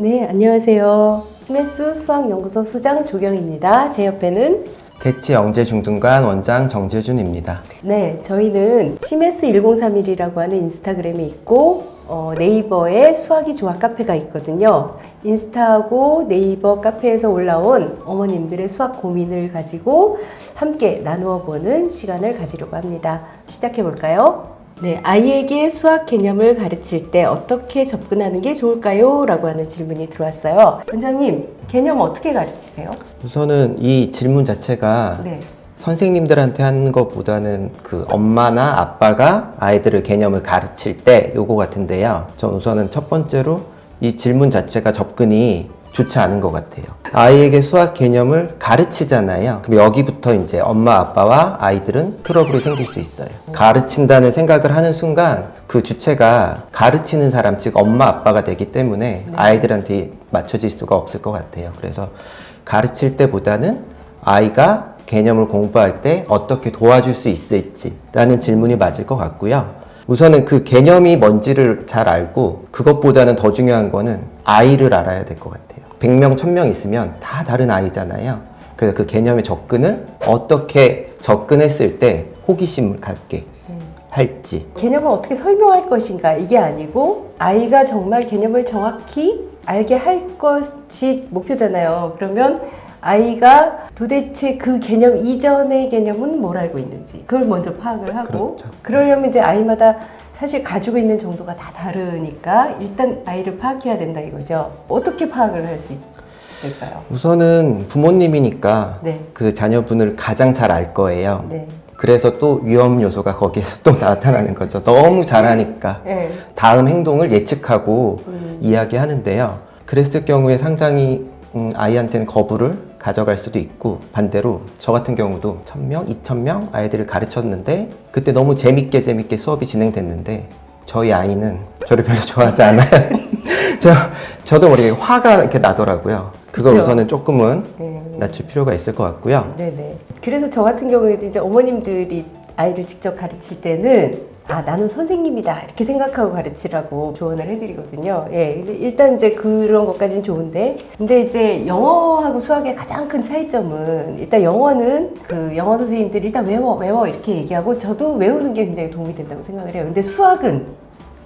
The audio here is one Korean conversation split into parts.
네, 안녕하세요. 히메스 수학연구소 소장 조경입니다. 제 옆에는 대치 영재 중등관 원장 정재준입니다. 네, 저희는 시메스 1031이라고 하는 인스타그램이 있고 어, 네이버에 수학이 좋아 카페가 있거든요. 인스타하고 네이버 카페에서 올라온 어머님들의 수학 고민을 가지고 함께 나누어 보는 시간을 가지려고 합니다. 시작해 볼까요? 네, 아이에게 수학 개념을 가르칠 때 어떻게 접근하는 게 좋을까요? 라고 하는 질문이 들어왔어요. 원장님, 개념 어떻게 가르치세요? 우선은 이 질문 자체가 네. 선생님들한테 하는 것보다는 그 엄마나 아빠가 아이들을 개념을 가르칠 때 요거 같은데요. 전 우선은 첫 번째로 이 질문 자체가 접근이 좋지 않은 것 같아요. 아이에게 수학 개념을 가르치잖아요. 그럼 여기부터 이제 엄마 아빠와 아이들은 트러블이 생길 수 있어요. 가르친다는 생각을 하는 순간 그 주체가 가르치는 사람 즉 엄마 아빠가 되기 때문에 아이들한테 맞춰질 수가 없을 것 같아요. 그래서 가르칠 때보다는 아이가 개념을 공부할 때 어떻게 도와줄 수 있을지라는 질문이 맞을 것 같고요. 우선은 그 개념이 뭔지를 잘 알고 그것보다는 더 중요한 거는 아이를 알아야 될 것 같아요. 100명, 1000명 있으면 다 다른 아이잖아요. 그래서 그 개념의 접근을 어떻게 접근했을 때 호기심을 갖게 할지. 개념을 어떻게 설명할 것인가 이게 아니고 아이가 정말 개념을 정확히 알게 할 것이 목표잖아요. 그러면 아이가 도대체 그 개념 이전의 개념은 뭘 알고 있는지 그걸 먼저 파악을 하고 그렇죠. 그러려면 이제 아이마다 사실 가지고 있는 정도가 다 다르니까 일단 아이를 파악해야 된다 이거죠. 어떻게 파악을 할 수 있을까요? 우선은 부모님이니까 네. 그 자녀분을 가장 잘 알 거예요. 네. 그래서 또 위험 요소가 거기에서 또 나타나는 거죠. 너무 잘하니까. 네. 다음 행동을 예측하고 음. 이야기하는데요. 그랬을 경우에 상당히 음, 아이한테는 거부를 가져갈 수도 있고 반대로 저 같은 경우도 1000명, 2000명 아이들을 가르쳤는데 그때 너무 재밌게 재밌게 수업이 진행됐는데 저희 아이는 저를 별로 좋아하지 않아요. 저, 저도 모르게 화가 이렇게 나더라고요. 그걸 그쵸? 우선은 조금은 네. 낮출 필요가 있을 것 같고요. 네네. 그래서 저 같은 경우에도 이제 어머님들이 아이를 직접 가르칠 때는 아 나는 선생님이다 이렇게 생각하고 가르치라고 조언을 해드리거든요. 예, 일단 이제 그런 것까지는 좋은데, 근데 이제 영어하고 수학의 가장 큰 차이점은 일단 영어는 그 영어 선생님들이 일단 외워 외워 이렇게 얘기하고 저도 외우는 게 굉장히 도움이 된다고 생각을 해요. 근데 수학은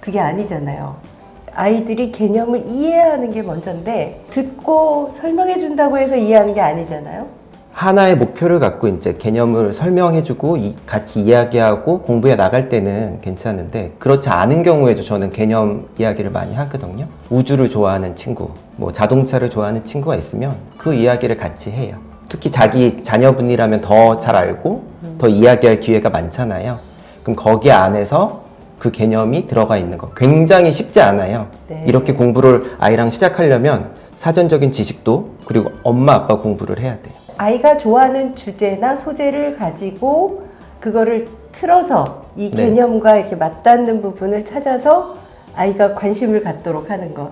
그게 아니잖아요. 아이들이 개념을 이해하는 게 먼저인데 듣고 설명해 준다고 해서 이해하는 게 아니잖아요. 하나의 목표를 갖고 이제 개념을 설명해주고 이- 같이 이야기하고 공부해 나갈 때는 괜찮은데 그렇지 않은 경우에도 저는 개념 이야기를 많이 하거든요. 우주를 좋아하는 친구, 뭐 자동차를 좋아하는 친구가 있으면 그 이야기를 같이 해요. 특히 자기 자녀분이라면 더 잘 알고 더 이야기할 기회가 많잖아요. 그럼 거기 안에서 그 개념이 들어가 있는 거 굉장히 쉽지 않아요. 네. 이렇게 공부를 아이랑 시작하려면 사전적인 지식도 그리고 엄마 아빠 공부를 해야 돼요. 아이가 좋아하는 주제나 소재를 가지고 그거를 틀어서 이 네. 개념과 이렇게 맞닿는 부분을 찾아서 아이가 관심을 갖도록 하는 것.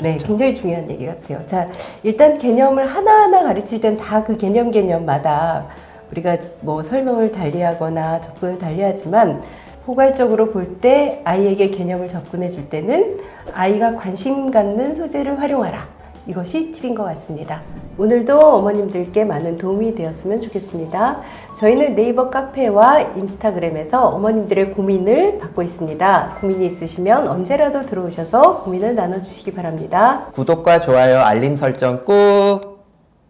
네, 그렇죠. 굉장히 중요한 얘기 같아요. 자, 일단 개념을 하나하나 가르칠 땐 다 그 개념 개념마다 우리가 뭐 설명을 달리하거나 접근을 달리하지만 포괄적으로 볼 때 아이에게 개념을 접근해 줄 때는 아이가 관심 갖는 소재를 활용하라. 이것이 팁인 것 같습니다. 오늘도 어머님들께 많은 도움이 되었으면 좋겠습니다. 저희는 네이버 카페와 인스타그램에서 어머님들의 고민을 받고 있습니다. 고민이 있으시면 언제라도 들어오셔서 고민을 나눠주시기 바랍니다. 구독과 좋아요, 알림 설정 꾹